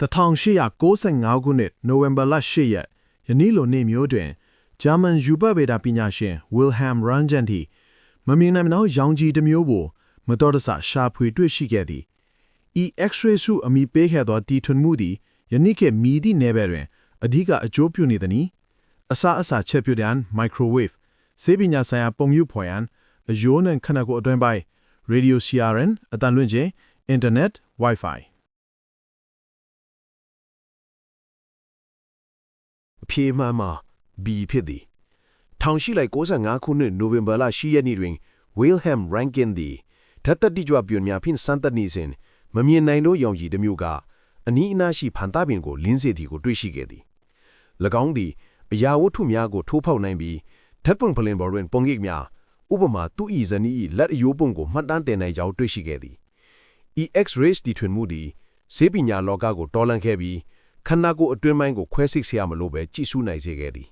1895ခုနှစ်နိုဝင်ဘာလ10ရက်ယနေ့လိုနေ့မျိုးတွင်ဂျာမန်ယူပဗေဒပညာရှင်ဝီလ်ဟမ်ရန်ဂျန်တီမမြင်နိုင်မနောက်ရောင်ကြီးတစ်မျိုးကိုမတော်တဆရှာဖွေတွေ့ရှိခဲ့သည်ဤ X-ray စုအမိပေးခဲ့သောတီထွင်မှုသည်ယနေ့ခေတ်မီသည့်နယ်ပယ်တွင်အဓိကအကျိုးပြုနေသည်။အစအစချက်ပြုတဲ့ microwave စေပညာဆိုင်ရာပုံမြူဖော်ရန်အယိုးနဲ့ခန္ဓာကိုယ်အတွင်းပိုင်း radio CRN အတန်လွင့်ခြင်း internet wifi အဖြေမှန်မှာ B ဖြစ်သည်ထောင်ရှိလိုက်65ခုနှစ်နိုဝင်ဘာလ10ရက်နေ့တွင်ဝေးလ်ဟမ်ရန်ကင်သည်ဓာတ်သက်တိကြွပြွန်များဖြင့်စမ်းသပ်နေစဉ်မမြင်နိုင်သောရောင်ကြီးတစ်မျိုးကအနီးအနားရှိဖန်သားပင်ကိုလင်းစေသည်ကိုတွေ့ရှိခဲ့သည်၎င်းသည်အရာဝတ္ထုများကိုထိုးဖောက်နိုင်ပြီးဓာတ်ပုံဖလင်ပေါ်တွင်ပုံရိပ်များဥပမာသူ့ဤဇနီး၏လက်အယိုးပုံကိုမှတ်တမ်းတင်နိုင်ကြောင်းတွေ့ရှိခဲ့သည် EX-rays တီထွင်မှုသည်ဆေးပညာလောကကိုတော်လှန်ခဲ့ပြီး ခန္ဓာကိုယ်အတွင်းပိုင်းကိုခွဲစိတ်ဆရာမလို့ပဲကြည့်ရှုနိုင်စေခဲ့သည်